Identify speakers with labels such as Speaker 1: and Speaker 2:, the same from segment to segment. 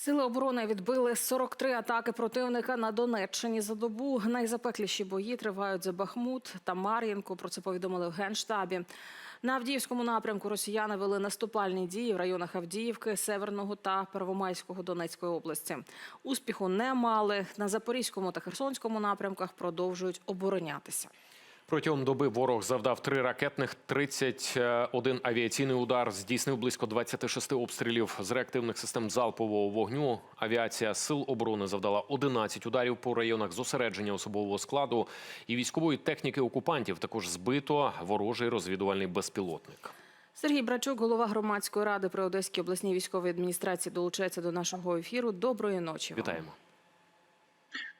Speaker 1: Сили оборони відбили 43 атаки противника на Донеччині за добу. Найзапекліші бої тривають за Бахмут та Мар'їнку. Про це повідомили в генштабі. На Авдіївському напрямку росіяни вели наступальні дії в районах Авдіївки, Северного та Первомайського Донецької області. Успіху не мали. На Запорізькому та Херсонському напрямках продовжують оборонятися.
Speaker 2: Протягом доби ворог завдав три ракетних, 31 авіаційний удар, здійснив близько 26 обстрілів з реактивних систем залпового вогню. Авіація сил оборони завдала 11 ударів по районах зосередження особового складу і військової техніки окупантів. Також збито ворожий розвідувальний безпілотник.
Speaker 1: Сергій Брачук, голова громадської ради при Одеській обласній військовій адміністрації, долучається до нашого ефіру. Доброї ночі. вам.
Speaker 2: Вітаємо.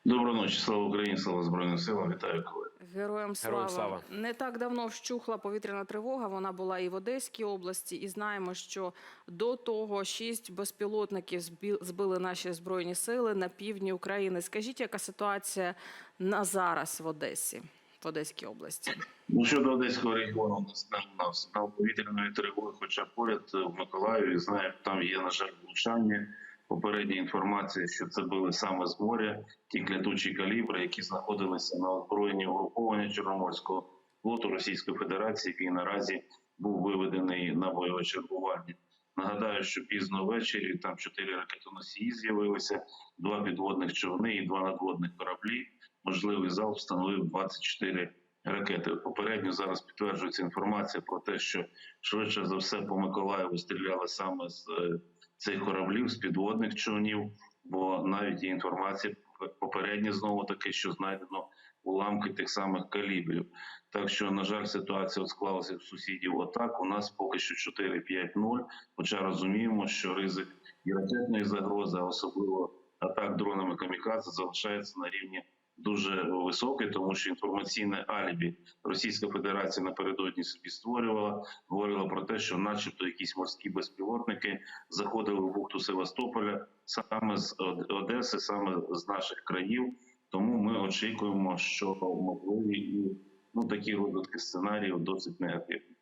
Speaker 3: Доброї ночі, слава Україні, слава Збройним силам. Вітаю колеги.
Speaker 1: Героям слава.
Speaker 2: Героям слава.
Speaker 1: не так давно вщухла повітряна тривога. Вона була і в Одеській області, і знаємо, що до того шість безпілотників збили наші збройні сили на півдні України. Скажіть, яка ситуація на зараз в Одесі, в Одеській області?
Speaker 3: Ну щодо Одеського регіону, у нас на сигнал повітряної тривоги, хоча поряд е, в Миколаєві знаю, там є на жаль влучання. Попередня інформація, що це були саме з моря, ті клятучі калібри, які знаходилися на озброєнні угруповання Чорноморського флоту Російської Федерації, який наразі був виведений на бойове чергування. Нагадаю, що пізно ввечері там чотири ракетоносії з'явилися, два підводних човни і два надводних кораблі. Можливий залп встановив 24 ракети. Попередньо зараз підтверджується інформація про те, що швидше за все по Миколаєву стріляли саме з е, цих кораблів, з підводних човнів. Бо навіть є інформація попередня знову таки, що знайдено уламки тих самих калібрів. Так що, на жаль, ситуація склалася в сусідів отак. У нас поки що 4-5-0, Хоча розуміємо, що ризик і ракетної загрози, а особливо атак дронами камікадзе, залишається на рівні дуже високий, тому що інформаційне алібі Російська Федерація напередодні собі створювала, говорила про те, що, начебто, якісь морські безпілотники заходили в бухту Севастополя саме з Одеси, саме з наших країв. Тому ми очікуємо, що можливі і ну такі розвитки сценаріїв досить негативні.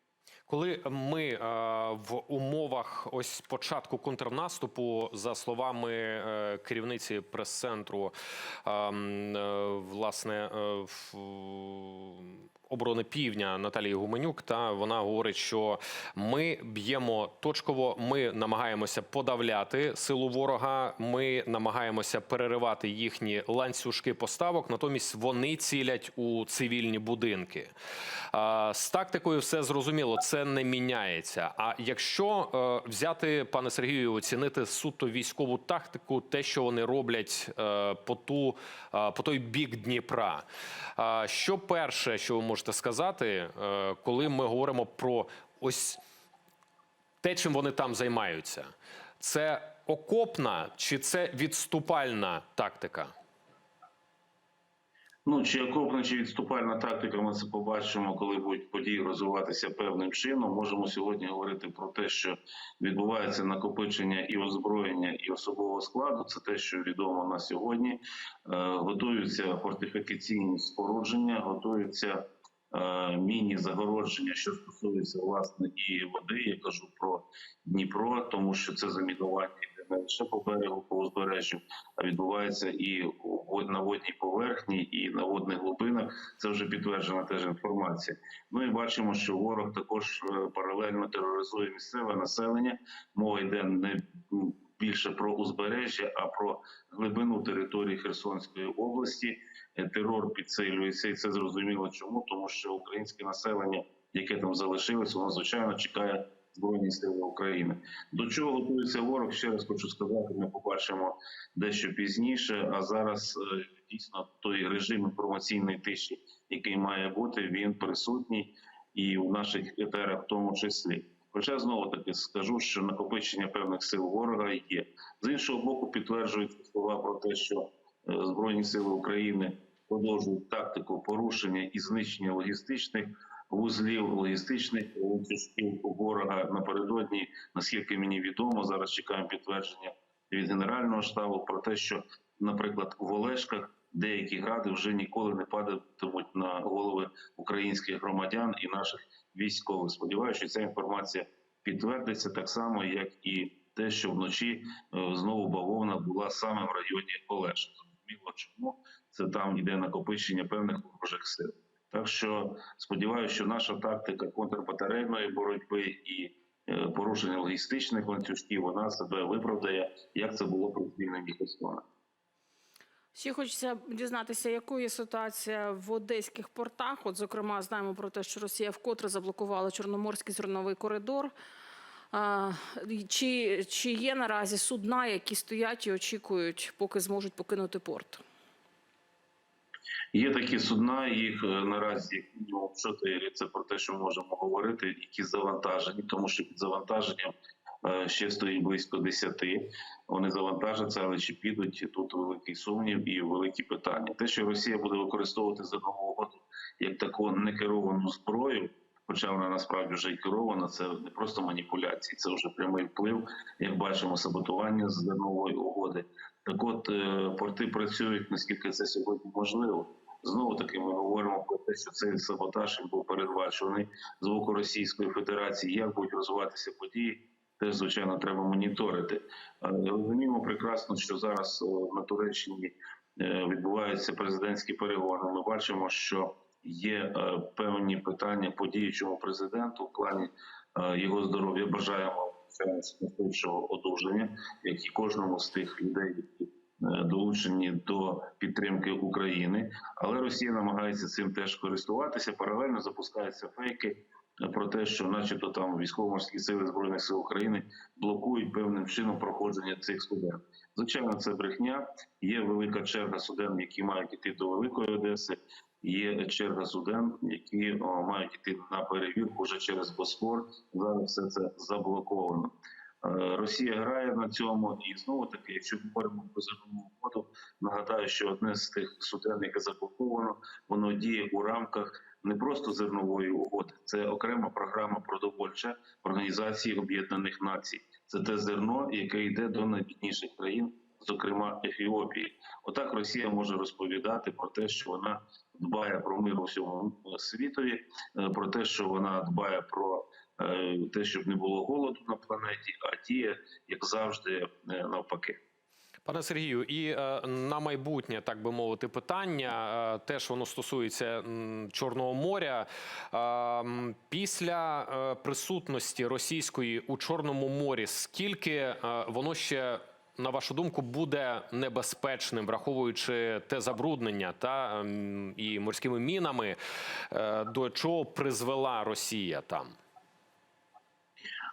Speaker 2: Коли ми е, в умовах ось початку контрнаступу, за словами е, керівниці прес-центру, е, е, власне е, в- оборони півдня Наталії Гуменюк, та вона говорить, що ми б'ємо точково, ми намагаємося подавляти силу ворога, ми намагаємося переривати їхні ланцюжки поставок, натомість вони цілять у цивільні будинки. А, З тактикою все зрозуміло, це не міняється. А якщо е, взяти, пане Сергію, оцінити суто військову тактику, те, що вони роблять е, по ту е, по той бік Дніпра, е, що перше, що ви можете сказати, е, коли ми говоримо про ось те, чим вони там займаються, це окопна чи це відступальна тактика?
Speaker 3: Ну чи окопна, чи відступальна тактика, ми це побачимо, коли будуть події розвиватися певним чином. Можемо сьогодні говорити про те, що відбувається накопичення і озброєння, і особового складу. Це те, що відомо на сьогодні. Е, готуються фортифікаційні спорудження, готуються е, міні-загородження, що стосується власне і води. Я кажу про Дніпро, тому що це замінування не лише по берегу, по узбережжю, а відбувається і на водній поверхні, і на водних глибинах. Це вже підтверджена теж інформація. Ну і бачимо, що ворог також е, паралельно тероризує місцеве населення. Мова йде не більше про узбережжя, а про глибину території Херсонської області. Е, Терор підсилюється, і це зрозуміло чому, тому що українське населення, яке там залишилось, воно звичайно чекає збройні сили України. До чого готується ворог? Ще раз хочу сказати, ми побачимо дещо пізніше. А зараз е, дійсно той режим інформаційної тиші, який має бути, він присутній і в наших етерах, в тому числі. Хоча знову таки скажу, що накопичення певних сил ворога є з іншого боку, підтверджують слова про те, що е, збройні сили України продовжують тактику порушення і знищення логістичних вузлів, логістичних ланцюжків ворога напередодні. Наскільки мені відомо, зараз чекаємо підтвердження від генерального штабу про те, що, наприклад, в Олешках деякі гради вже ніколи не падатимуть на голови українських громадян і наших військових. Сподіваюся, що ця інформація підтвердиться так само, як і те, що вночі е, знову бавовна була саме в районі Олеша. Зрозуміло, чому це там йде накопичення певних ворожих сил. Так що сподіваюся, що наша тактика контрбатарейної боротьби і е, порушення логістичних ланцюжків вона себе виправдає, як це було при звільненні Херсона.
Speaker 1: Ще хочеться дізнатися, якою є ситуація в одеських портах. От, зокрема, знаємо про те, що Росія вкотре заблокувала Чорноморський зерновий коридор. Чи, чи є наразі судна, які стоять і очікують, поки зможуть покинути порт?
Speaker 3: Є такі судна, їх е, наразі мінімум чотири. Це про те, що можемо говорити, які завантажені, тому що під завантаженням е, ще стоїть близько десяти. Вони завантажаться, але чи підуть тут великий сумнів і великі питання. Те, що Росія буде використовувати зернову нового як таку некеровану зброю. Хоча вона насправді вже і керована, це не просто маніпуляції, це вже прямий вплив, як бачимо, саботування з зернової угоди. Так от е, порти працюють наскільки це сьогодні можливо. Знову таки ми говоримо про те, що цей саботаж був передбачений з боку Російської Федерації. Як будуть розвиватися події, теж звичайно треба моніторити. Розуміємо прекрасно, що зараз е, на Туреччині е, відбуваються президентські перегони. Ми бачимо, що є е, певні питання по діючому президенту в плані е, його здоров'я. Бажаємо швидшого одужання, як і кожному з тих людей, які е, долучені до підтримки України. Але Росія намагається цим теж користуватися. Паралельно запускаються фейки про те, що, начебто, там військово-морські сили збройних сил України блокують певним чином проходження цих суден. Звичайно, це брехня. Є велика черга суден, які мають іти до Великої Одеси. Є черга суден, які мають йти на перевірку вже через Босфор. Зараз все це заблоковано. Е, Росія грає на цьому, і знову таки, якщо говоримо про зернову воду, нагадаю, що одне з тих суден, яке заблоковано, воно діє у рамках не просто зернової угоди, це окрема програма продовольча Організації Об'єднаних Націй. Це те зерно, яке йде до найбідніших країн, зокрема Ефіопії. Отак Росія може розповідати про те, що вона дбає про мир у всьому світові, е, про те, що вона дбає про е, те, щоб не було голоду на планеті, а діє, як завжди, е, навпаки.
Speaker 2: Пане Сергію, і е, на майбутнє, так би мовити, питання е, теж воно стосується Чорного моря. Е, після е, присутності російської у Чорному морі, скільки е, воно ще. На вашу думку, буде небезпечним, враховуючи те забруднення та ем, і морськими мінами, е, до чого призвела Росія там?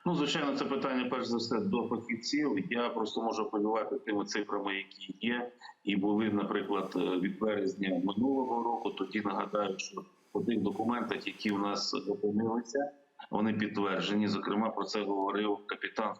Speaker 3: Ну, звичайно, це питання перш за все до фахівців. Я просто можу апелювати тими цифрами, які є, і були, наприклад, е, від березня минулого року. Тоді нагадаю, що по тих документах, які у нас опинилися, вони підтверджені. Зокрема, про це говорив капітан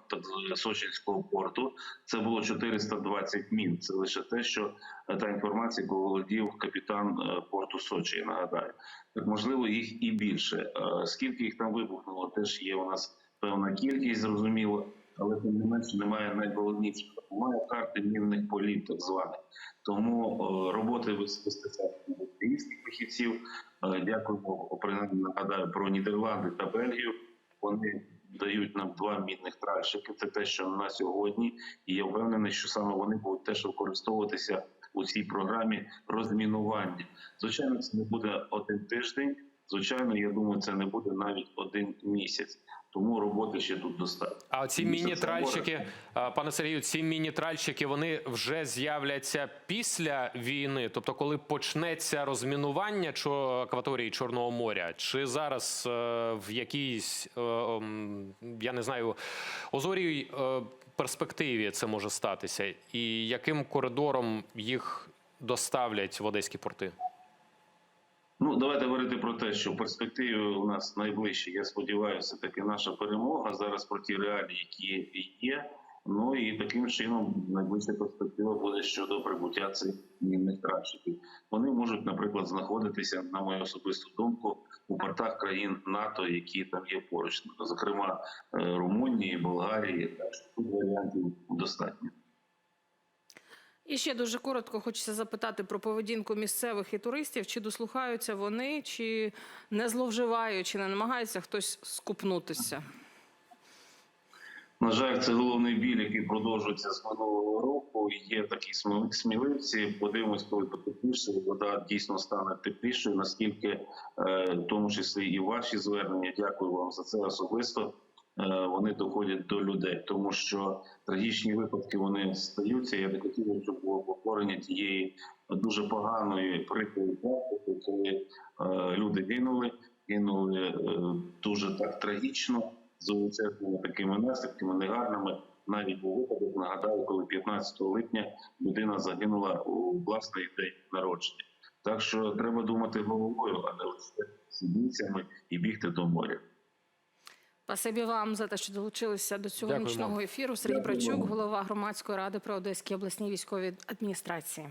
Speaker 3: Сочинського порту. Це було 420 мін. Це лише те, що е, та інформація, яку володів капітан е, порту Сочі. Нагадаю, так можливо, їх і більше. Е, Скільки їх там вибухнуло, теж є у нас певна кількість, зрозуміло, але тим не менше немає найголовнішого. Немає карти мінних полів, так званих. Тому е, роботи безпосередньо українських фахівців. Е, Дякуємо принаймні нагадаю про Нідерланди та Бельгію. Вони дають нам два мінних тральщики. Це те, що на сьогодні, і я впевнений, що саме вони будуть теж використовуватися у цій програмі розмінування. Звичайно, це не буде один тиждень. Звичайно, я думаю, це не буде навіть один місяць. Тому роботи ще тут достатньо.
Speaker 2: А ці міні-тральщики, пане Сергію, ці міні-тральщики вони вже з'являться після війни, тобто коли почнеться розмінування акваторії Чорного моря, чи зараз е, в якійсь е, я не знаю озорій е, перспективі це може статися, і яким коридором їх доставлять в одеські порти?
Speaker 3: Ну, давайте говорити про те, що в перспективі у нас найближче, я сподіваюся, таки наша перемога зараз про ті реалії, які є. Ну і таким чином найближча перспектива буде щодо прибуття цих мінних тральщиків. Вони можуть, наприклад, знаходитися, на мою особисту думку, у портах країн НАТО, які там є поруч, зокрема е, Румунії, Болгарії. Так що тут варіантів достатньо.
Speaker 1: І ще дуже коротко хочеться запитати про поведінку місцевих і туристів. Чи дослухаються вони, чи не зловживають, чи не намагається хтось скупнутися?
Speaker 3: На жаль, це головний біль, який продовжується з минулого року. Є такі сміливці. Подивимось, коли потепліше, вода дійсно стане теплішою. Наскільки, е, в тому числі і ваші звернення, дякую вам за це особисто. Е, Вони доходять до людей, тому що трагічні випадки вони стаються. Я не хотів, щоб було повторення тієї дуже поганої прикрої коли е, люди гинули, гинули е, дуже так трагічно з величезними такими наслідками, негарними. Навіть був випадок, нагадаю, коли 15 липня людина загинула у власний день народження. Так що треба думати головою, а не лише сідницями і бігти до моря.
Speaker 1: Спасибі вам за те, що долучилися до цього
Speaker 2: Дякую,
Speaker 1: нічного ефіру. Сергій. Брачук, голова громадської ради при Одеській обласній військовій адміністрації.